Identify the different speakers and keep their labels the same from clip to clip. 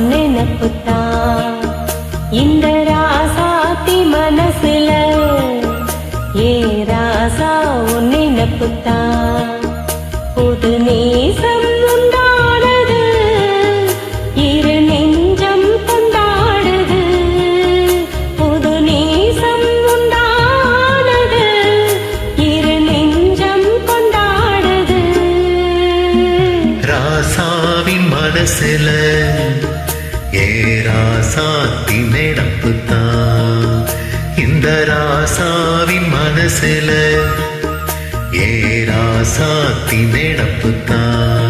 Speaker 1: நினப்புத்தான். இந்த ராசாத்தி மனசுல ஏ ராசா உன் நினப்புத்தான். புது நீ
Speaker 2: ராசாவின் மனசுல ஏ ராசாத்தி நடப்பு இந்த ராசாவின் மனசுல ஏ ராசாத்தி
Speaker 1: நடப்புத்தான்.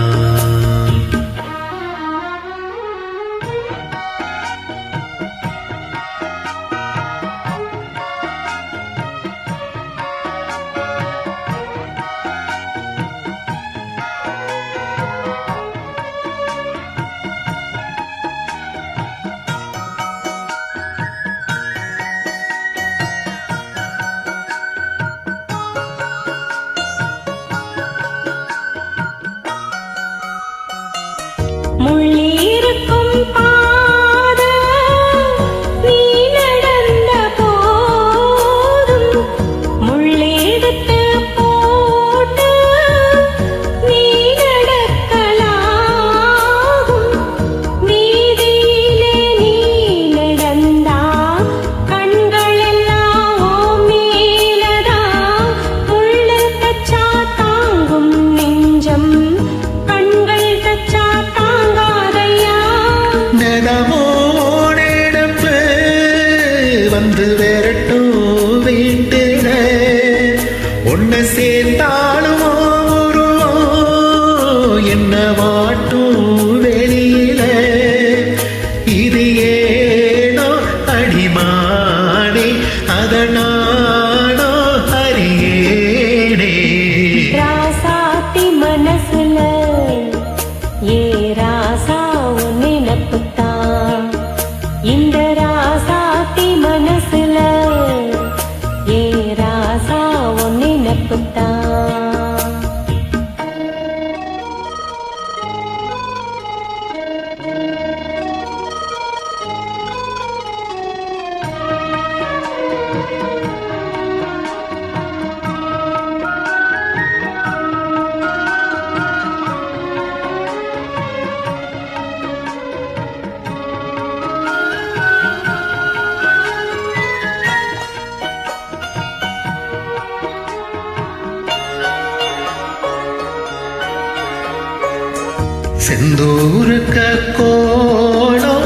Speaker 2: செந்தூருக்க கோடோ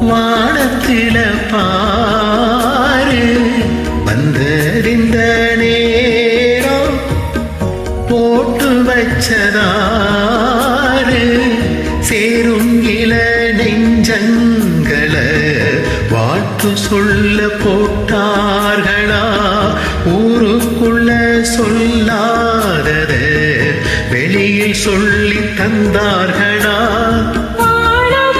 Speaker 2: வானத்தில பாரு. வந்தறிந்த நேரம் போட்டு வச்சதாறு. சேரும் இள நெஞ்சங்கள வாழ்த்து சொல்ல போட்டார்களா? ஊருக்குள்ள சொல்லா வெளியில் சொல்லி தந்தார்களா?
Speaker 1: வானம்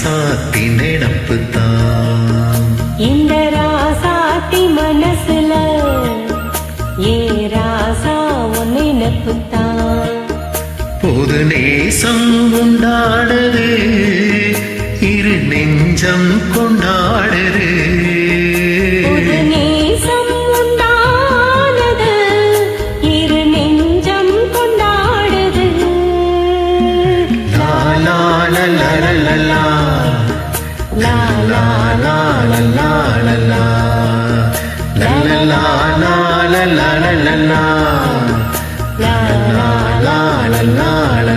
Speaker 2: ராசாத்தி நடப்பு தான்
Speaker 1: இந்த ராசாத்தி மனசுல ஏ ராசா ஒன்னு நப்புத்தான்
Speaker 2: பொது நேசம் உண்டாடுது இரு நெஞ்சம் கொண்டாடுது. la la la la la